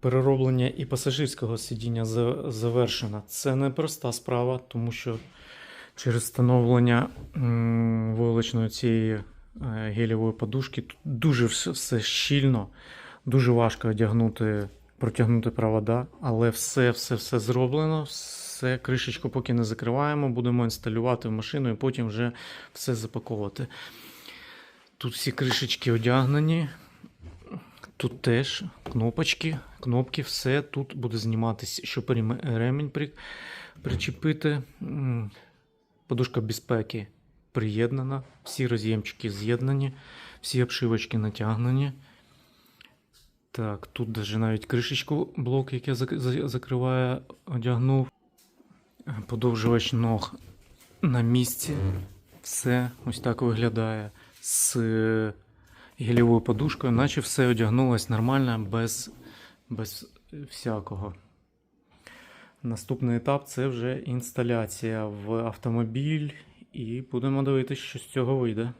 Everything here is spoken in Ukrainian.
Перероблення і пасажирського сидіння за- завершено. Це не проста справа, тому що через встановлення м, цієї е, гелєвої подушки тут дуже все, щільно, дуже важко одягнути, протягнути провода, але все, все, все зроблено. Все, кришечку поки не закриваємо, будемо інсталювати в машину і потім вже все запаковувати. Тут всі кришечки одягнені. Тут теж кнопочки, кнопки, все тут буде зніматися, рем- ремінь при, причепити. Подушка безпеки приєднана, всі роз'ємчики з'єднані, всі обшивочки натягнені. Так, тут даже навіть кришечку блок, який зак- за- закриває, одягнув. Подовжувач ног на місці. Все ось так виглядає з е, подушкою, наче все одягнулось нормально, без, без всякого. Наступний етап це вже інсталяція в автомобіль, і будемо дивитися, що з цього вийде.